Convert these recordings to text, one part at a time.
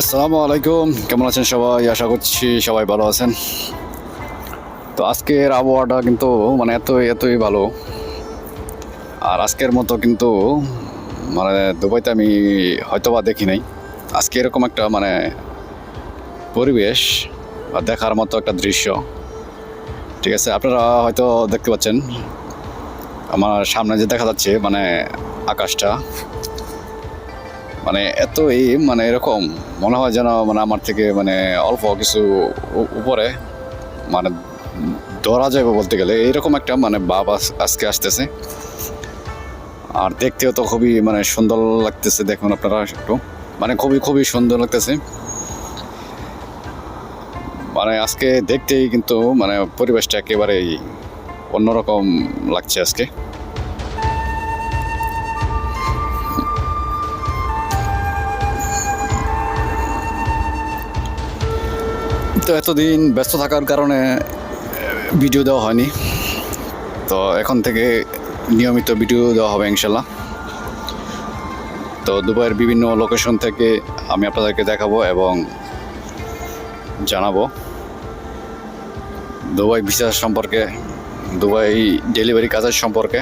আসসালামু আলাইকুম। কেমন আছেন সবাই? আশা করছি সবাই ভালো আছেন। তো আজকের আবহাওয়াটা কিন্তু মানে এত এতই ভালো। আর আজকের মতো কিন্তু মানে দুবাইতে আমি হয়তো বা দেখি নাই। আজকে এরকম একটা মানে পরিবেশ বা দেখার মতো একটা দৃশ্য। ঠিক আছে, আপনারা হয়তো দেখতে পাচ্ছেন। আমার সামনে যে দেখা যাচ্ছে মানে আকাশটা মানে এতই মানে এরকম মনে হয় যেন মানে আমার থেকে মানে অল্প কিছু উপরে মানে ধরা যাবে বলতে গেলে। এইরকম একটা মানে বাপ আজ- আজকে আসতেছে। আর দেখতেও তো খুবই মানে সুন্দর লাগতেছে দেখুন আপনারা একটু। মানে খুবই খুবই সুন্দর লাগতেছে। মানে আজকে দেখতেই কিন্তু মানে পরিবেশটা একেবারেই অন্যরকম লাগছে আজকে। তো এতদিন ব্যস্ত থাকার কারণে ভিডিও দেওয়া হয়নি। তো এখন থেকে নিয়মিত ভিডিও দেওয়া হবে ইনশাল্লাহ। তো দুবাইয়ের বিভিন্ন লোকেশন থেকে আমি আপনাদেরকে দেখাবো এবং জানাব। দুবাই ভিসা সম্পর্কে, দুবাই ডেলিভারি কাজের সম্পর্কে,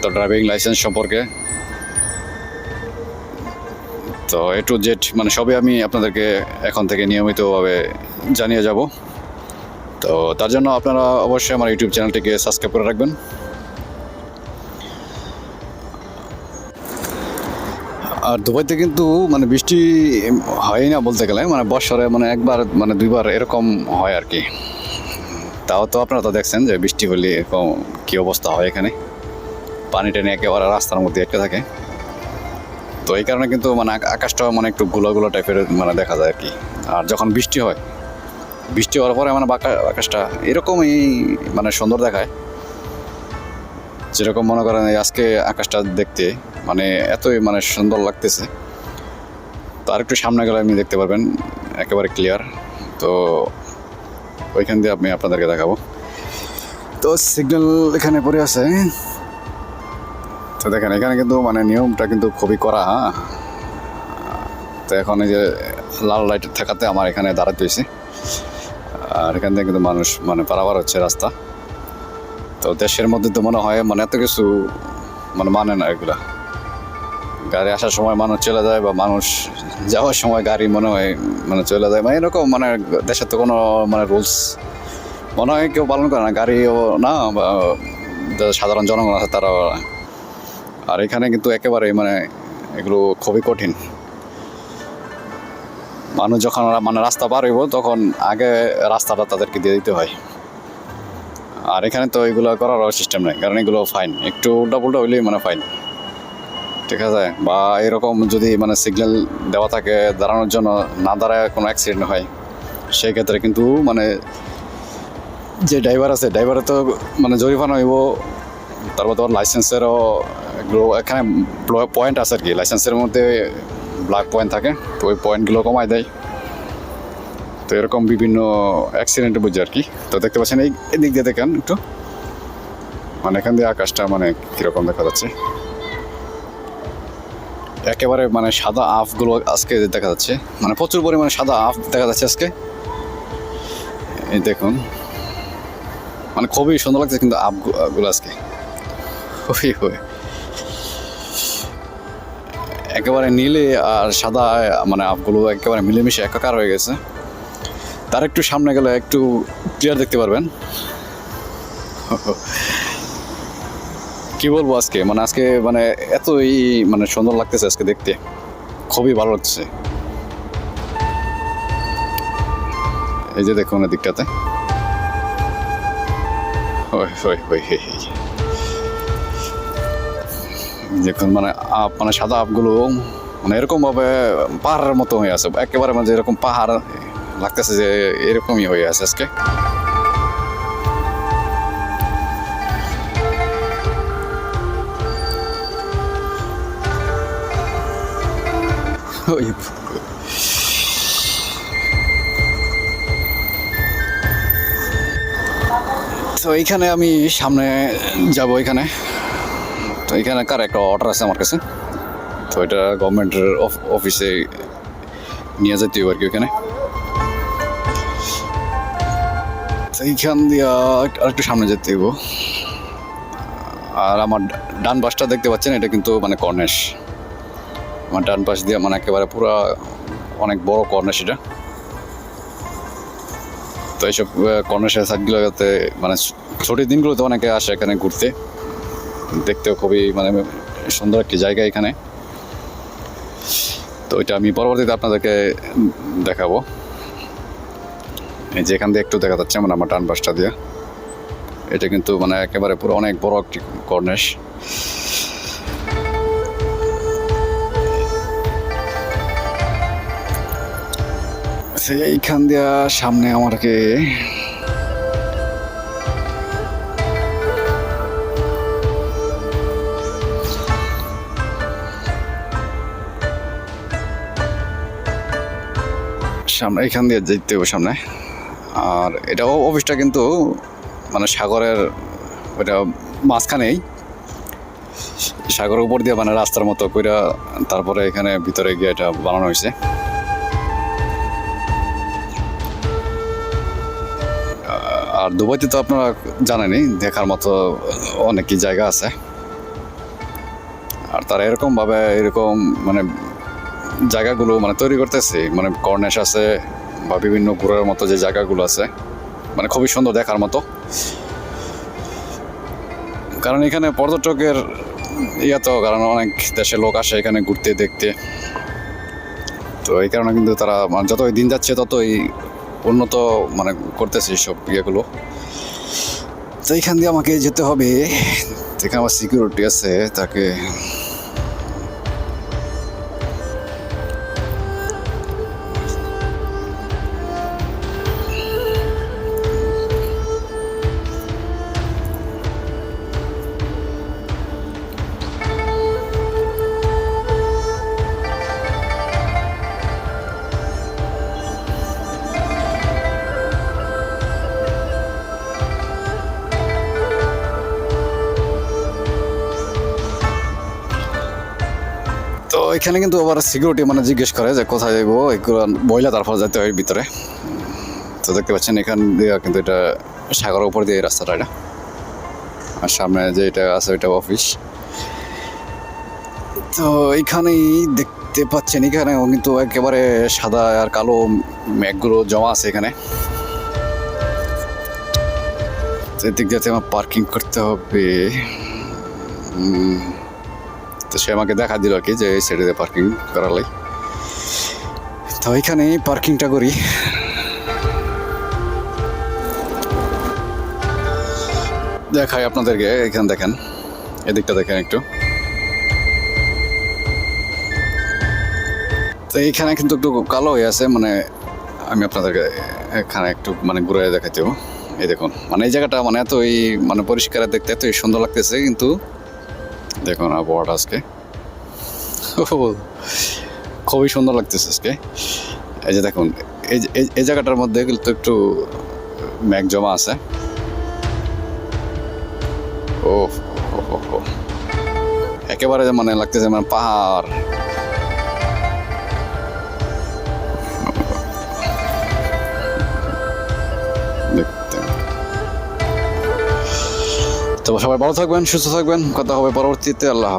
তো ড্রাইভিং লাইসেন্স সম্পর্কে। তো এ টু জেড মানে সবই আমি আপনাদেরকে এখন থেকে নিয়মিতভাবে জানিয়ে যাব। তো তার জন্য আপনারা অবশ্যই আমার ইউটিউব চ্যানেলটিকে সাবস্ক্রাইব করে রাখবেন। আর দুবাইতে কিন্তু মানে বৃষ্টি হয় না বলতে গেলে মানে বছরে মানে একবার মানে দুইবার এরকম হয় আর কি। তাও তো আপনারা তো দেখছেন যে বৃষ্টি হলে এরকম কী অবস্থা হয় এখানে। পানি টানি একেবারে রাস্তার মধ্যে আটকে থাকে। তো এই কারণে কিন্তু মানে আক- আকাশটা মানে একটু গুলো গুলো টাইপের মানে দেখা যায় আর কি। আর যখন বৃষ্টি হয়, বৃষ্টি হওয়ার পরে মানে আকাশটা এরকমই মানে সুন্দর দেখায়। যেরকম মনে করেন আজকে আকাশটা দেখতে মানে এতই মানে সুন্দর লাগতেছে। তো আর একটু সামনে গেলে আপনি দেখতে পারবেন, একেবারে ক্লিয়ার তো ওইখান দিয়ে আমি আপনাদেরকে দেখাবো। তো সিগন্যাল এখানে পড়ে আছে। তো দেখেন, এখানে কিন্তু মানে নিয়মটা কিন্তু খুবই করা হ্যাঁ? তো এখন এই যে লাল লাইট থাকাতে আমার এখানে দাঁড়াতে হয়েছে। আর এখান থেকে কিন্তু মানুষ মানে পারাবার হচ্ছে রাস্তা। তো দেশের মধ্যে তো মনে হয় মানে এত কিছু মানে মানে না এগুলা। গাড়ি আসার সময় মানুষ চলে যায় বা মানুষ যাওয়ার সময় গাড়ি মনে হয় মানে চলে যায়। মানে এরকম মানে দেশের তো কোনো মানে রুলস মনে হয় কেউ পালন করে না। গাড়িও না বা সাধারণ জনগণ আছে, তারাও না। আর এখানে কিন্তু একেবারে মানে এগুলো খুবই কঠিন। মানুষ যখন মানে রাস্তা পার হইব, তখন আগে রাস্তাটা তাদেরকে দিয়ে দিতে হয়। আর এখানে তো এগুলো করার সিস্টেম নেই, কারণ এগুলো ফাইন একটু উল্টা হইলেই মানে ফাইন ঠিক আছে? বা এরকম যদি মানে সিগন্যাল দেওয়া থাকে দাঁড়ানোর জন্য, না দাঁড়ায় কোনো অ্যাক্সিডেন্ট হয় সেই ক্ষেত্রে কিন্তু মানে যে ড্রাইভার আছে ড্রাইভারে তো মানে জরিমানা হইব, তারপর তোমার লাইসেন্সেরও এখানে পয়েন্ট আছে আর কি লাইসেন্সের মধ্যে ব্ল্যাক পয়েন্ট থাকে, তো ওই পয়েন্টগুলো কমায় দেয়। তো এরকম বিভিন্ন অ্যাক্সিডেন্ট বুঝছে আর কি তো দেখতে পাচ্ছেন এই এদিক দিয়ে দেখেন একটু। মানে এখান দিয়ে আকাশটা মানে কীরকম দেখা যাচ্ছে। একেবারে মানে সাদা আফগুলো আজকে দেখা যাচ্ছে। মানে প্রচুর পরিমাণে সাদা আফ দেখা যাচ্ছে আজকে। এই দেখুন। মানে খুবই সুন্দর লাগছে কিন্তু আপগুলো আজকে। খুবই খুবই একেবারে নীলে আর সাদা মানে আপগুলো একেবারে মিলেমিশে একাকার হয়ে গেছে। তার একটু সামনে গেলে একটু ক্লিয়ার দেখতে পারবেন। কি বলব আজকে? মানে আজকে মানে এতই মানে সুন্দর লাগতেছে আজকে দেখতে। খুবই ভালো লাগছে এই যে দেখুন দিকটাতে ওই ওই ওই। দেখুন মানে আপ মানে সাদা আপগুলো মানে এরকম ভাবে পাহাড়ের মতো হয়ে আছে, একেবারে মানে এরকম পাহাড় লাগতেছে যে এরকমই হয়ে আছে আজকে। তো এইখানে আমি সামনে যাব এখানে। তো এখানে কার একটা অর্ডার আছে আমার কাছে? তো এটা গভর্নমেন্টের অফিসে নিয়ে যেতে হবে আর কি ওখানে। তো এইখান দিয়ে আর একটু সামনে যেতে হইব। আর আমার ডান পাশটা দেখতে পাচ্ছেন, এটা কিন্তু মানে কর্নেশ আমার ডান পাশ দিয়ে মানে একেবারে পুরো অনেক বড় কর্নেশ এটা। তো এইসব কর্নেশের সাইডগুলোতে মানে ছুটির দিনগুলোতে অনেকে আসে এখানে ঘুরতে। দেখতেও খুবই মানে সুন্দর একটি জায়গা এখানে। তো এটা আমি পরবর্তীতে আপনাদেরকে দেখাবো। এই যে এখান দিয়ে একটু দেখা যাচ্ছে মানে আমার ডান পাশটা দিয়ে। এটা কিন্তু মানে একেবারে পুরো অনেক বড় একটি কর্নেশ। এইখান দিয়া সামনে আমাকে সামনে, এখান দিয়ে যেতে হবে সামনে। আর এটা অফিসটা কিন্তু মানে সাগরের ওইটা মাঝখানেই। সাগরের উপর দিয়ে মানে রাস্তার মতো কইরা তারপরে এখানে ভিতরে গিয়ে এটা বানানো হয়েছে। আর দুবাইতে তো আপনারা জানেনই, দেখার মতো অনেকই জায়গা আছে। আর তারা এরকমভাবে এরকম মানে জায়গাগুলো মানে তৈরি করতেছে। মানে কর্নেশ আছে বা বিভিন্ন ঘোরার মতো যে জায়গাগুলো আছে। মানে খুবই সুন্দর দেখার মতো। কারণ এখানে পর্যটকের ইয়া তো, কারণ অনেক দেশের লোক আসে এখানে ঘুরতে, দেখতে। তো এই কারণে কিন্তু তারা মানে যতই দিন যাচ্ছে, ততই উন্নত মানে করতেছে সব ইয়েগুলো। তো এইখান দিয়ে আমাকে যেতে হবে। যেখানে আমার সিকিউরিটি আছে, তাকে তো এখানে কিন্তু আবার সিকিউরিটি মানে জিজ্ঞেস করে যে কোথায় যাব এগুলো বইলা তারপর যেতে হয় ভিতরে। তো দেখতে পাচ্ছেন এখান দিয়ে কিন্তু এটা সাগরের উপর দিয়ে রাস্তাটা এটা। আর সামনে যে এটা আছে ওইটা অফিস তো এইখানেই দেখতে পাচ্ছেন এখানে কিন্তু একেবারে সাদা আর কালো মেঘগুলো জমা আছে এখানে। তো এদিক যাতে আমার পার্কিং করতে হবে। তো সে আমাকে দেখা দিল কি যে এই সাইডে পার্কিং করালাই তো এখানে পার্কিংটা করি। দেখাই আপনাদেরকে, এখানে দেখেন। এদিকটা দেখেন একটু। তো এইখানে কিন্তু একটু কালো হয়ে আছে মানে আমি আপনাদেরকে এখানে একটু মানে ঘুরে দেখাতে হব। এই দেখুন মানে এই জায়গাটা মানে এতই মানে পরিষ্কার দেখতে এতই সুন্দর লাগতেছে, কিন্তু দেখুন আবহাওয়াটা আজকে। খুবই সুন্দর লাগতেছে আজকে। এই যে দেখুন, এই জায়গাটার মধ্যে কিন্তু একটু মেঘ জমা আছে। ও। একেবারে মানে লাগতেছে মানে পাহাড়। তো সবাই ভালো থাকবেন, সুস্থ থাকবেন। কথা হবে পরবর্তীতে। আল্লাহ।